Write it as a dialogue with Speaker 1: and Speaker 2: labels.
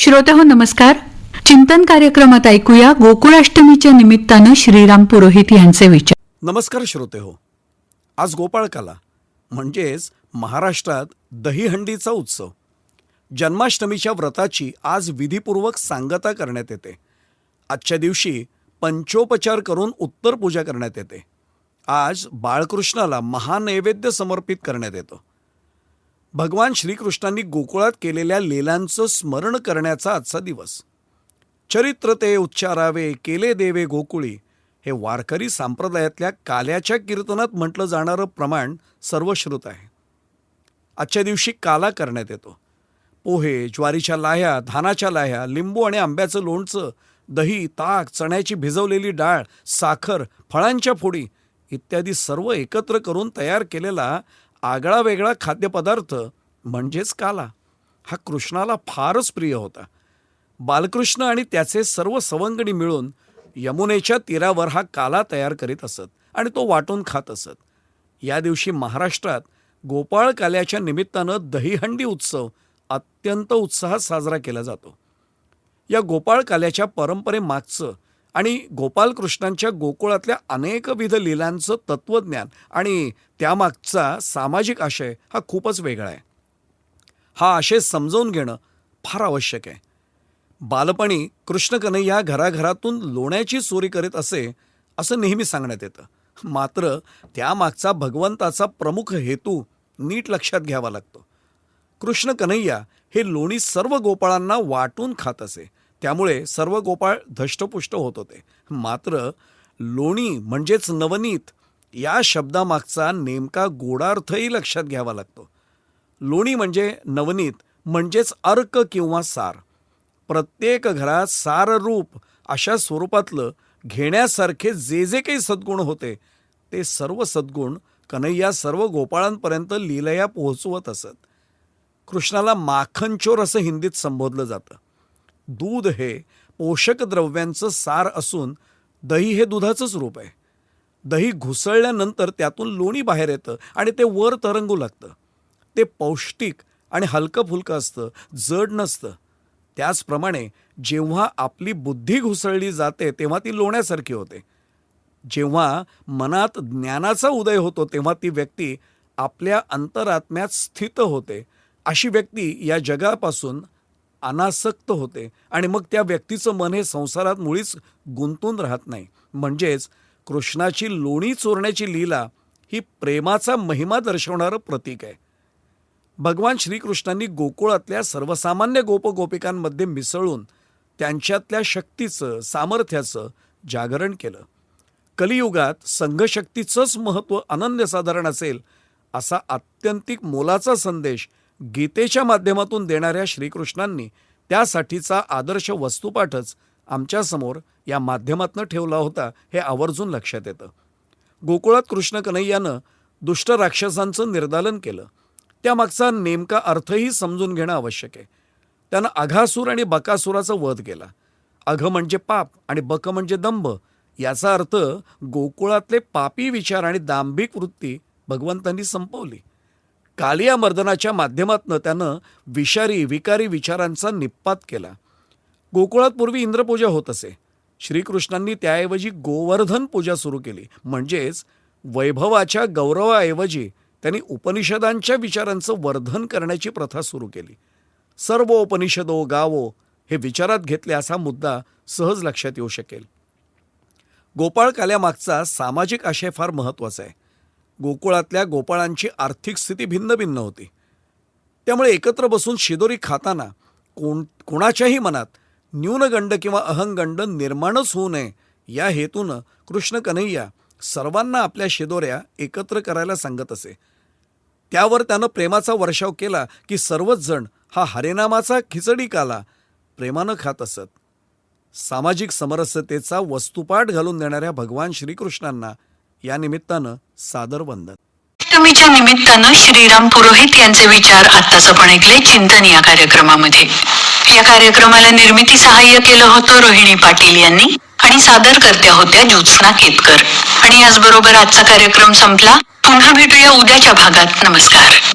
Speaker 1: श्रोते हो नमस्कार. चिंतन कार्यक्रमात ऐकूया गोकुळाष्टमीच्या निमित्तानं श्रीराम पुरोहित यांचे विचार.
Speaker 2: नमस्कार श्रोते हो. आज गोपाळकाला म्हणजेच महाराष्ट्रात दहीहंडीचा उत्सव. जन्माष्टमीच्या व्रताची आज विधीपूर्वक सांगता करण्यात येते. आजच्या दिवशी पंचोपचार करून उत्तर पूजा करण्यात येते. आज बाळकृष्णाला महानैवेद्य समर्पित करण्यात येतं. भगवान श्रीकृष्णांनी गोकुळात केलेल्या लीलांचं स्मरण करण्याचा आजचा दिवस. चरित्र ते उच्चारावे केले देवे गोकुळी हे वारकरी संप्रदायातल्या काल्याच्या कीर्तनात म्हटलं जाणारं प्रमाण सर्वश्रुत आहे. आजच्या दिवशी काला करण्यात येतो. पोहे ज्वारीच्या लाह्या धानाच्या लाह्या लिंबू आणि आंब्याचं लोणचं दही ताक चण्याची भिजवलेली डाळ साखर फळांच्या फोडी इत्यादी सर्व एकत्र करून तयार केलेला आगळा वेगळा खाद्यपदार्थ म्हणजेच काला. हा कृष्णाला फारच प्रिय होता. बालकृष्ण आणि त्याचे सर्व सवंगडी मिळून यमुनेच्या तीरावर हा काला तयार करीत असत आणि तो वाटून खात असत. या दिवशी महाराष्ट्रात गोपाळ काल्याच्या निमित्तानं दहीहंडी उत्सव अत्यंत उत्साहात साजरा केला जातो. या गोपाळ काल्याच्या परंपरेमागचं आणि गोपालकृष्णांच्या गोकुळातल्या अनेकविध लीलांचं तत्त्वज्ञान आणि त्यामागचा सामाजिक आशय हा खूपच वेगळा आहे. हा आशय समजावून घेणं फार आवश्यक आहे. बालपणी कृष्ण कन्हैया घराघरातून लोण्याची चोरी करीत असे असं नेहमी सांगण्यात येतं. मात्र त्यामागचा भगवंताचा प्रमुख हेतू नीट लक्षात घ्यावा लागतो. कृष्ण कन्हैया हे लोणी सर्व गोपाळांना वाटून खात असे. त्यामुळे सर्व गोपाळ धष्टपुष्ट होत होते. मात्र लोणी म्हणजेच नवनीत या शब्दामागचा नेमका गोडार्थही लक्षात घ्यावा लागतो. लोणी म्हणजे नवनीत म्हणजेच अर्क किंवा सार. प्रत्येक घरात साररूप अशा स्वरूपातलं घेण्यासारखे जे जे काही सद्गुण होते ते सर्व सद्गुण कन्हैया सर्व गोपाळांपर्यंत लीलया पोहोचवत असत. कृष्णाला माखनचोर असं हिंदीत संबोधलं जातं. दूध हे पोषक द्रव्यांचं सार असून दही हे दुधाचंच रूप आहे. दही घुसळल्यानंतर त्यातून लोणी बाहेर येतं आणि ते वर तरंगू लागतं. ते पौष्टिक आणि हलकं फुलकं असतं जड नसतं. त्याचप्रमाणे जेव्हा आपली बुद्धी घुसळली जाते तेव्हा ती लोण्यासारखी होते. जेव्हा मनात ज्ञानाचा उदय होतो तेव्हा ती व्यक्ती आपल्या अंतरात्म्यात स्थित होते. अशी व्यक्ती या जगापासून अनासक्त होते आणि मग त्या व्यक्तीचं मन हे संसारात मुळीच गुंतून राहत नाही. म्हणजेच कृष्णाची लोणी चोरण्याची लीला ही प्रेमाचा महिमा दर्शवणारं प्रतीक आहे. भगवान श्रीकृष्णांनी गोकुळातल्या सर्वसामान्य गोपगोपिकांमध्ये मिसळून त्यांच्यातल्या शक्तीचं सामर्थ्याचं जागरण केलं. कलियुगात संघशक्तीचंच महत्त्व अनन्यसाधारण असेल असा आत्यंतिक मोलाचा संदेश गीतेच्या माध्यमातून देणाऱ्या श्रीकृष्णांनी त्यासाठीचा आदर्श वस्तुपाठच आमच्यासमोर या माध्यमातनं ठेवला होता हे आवर्जून लक्षात येतं. गोकुळात कृष्ण कन्हैयानं दुष्ट राक्षसांचं निर्दालन केलं. त्यामागचा नेमका अर्थही समजून घेणं आवश्यक आहे. त्यानं अघासूर आणि बकासुराचा वध केला. अघ म्हणजे पाप आणि बक म्हणजे दंभ याचा अर्थ गोकुळातले पापी विचार आणि दांभिक वृत्ती भगवंतांनी संपवली. कालिया मर्दनाच्या माध्यमातनं त्यानं विषारी विकारी विचारांचा निप्पात केला. गोकुळात पूर्वी इंद्रपूजा होत असे. श्रीकृष्णांनी त्याऐवजी गोवर्धन पूजा सुरू केली. म्हणजेच वैभवाच्या गौरवाऐवजी त्यांनी उपनिषदांच्या विचारांचं वर्धन करण्याची प्रथा सुरू केली. सर्व उपनिषदो गावो हे विचारात घेतले असा मुद्दा सहज लक्षात येऊ शकेल. गोपाळ काल्यामागचा सामाजिक आशय फार महत्त्वाचा आहे. गोकुळातल्या गोपाळांची आर्थिक स्थिती भिन्न भिन्न होती. त्यामुळे एकत्र बसून शिदोरी खाताना कोण कोणाच्याही मनात न्यूनगंड किंवा अहंगंड निर्माणच होऊ नये या हेतूनं कृष्ण कन्हैया सर्वांना आपल्या शिदोऱ्या एकत्र करायला सांगत असे. त्यावर त्यानं प्रेमाचा वर्षाव केला की सर्वच जण हा हरिनामाचा खिचडी काला प्रेमानं खात असत. सामाजिक समरसतेचा वस्तुपाठ घालून देणाऱ्या भगवान श्रीकृष्णांना या निमित्तानं सादर वंदन.
Speaker 3: अष्टमीच्या निमित्तानं श्रीराम पुरोहित यांचे विचार आत्ताच आपण ऐकले चिंतन या कार्यक्रमामध्ये. या कार्यक्रमाला निर्मिती सहाय्य केलं होतं रोहिणी पाटील यांनी आणि सादरकर्त्या होत्या ज्योत्स्ना केतकर. आणि याचबरोबर आजचा कार्यक्रम संपला. पुन्हा भेटूया उद्याच्या भागात. नमस्कार.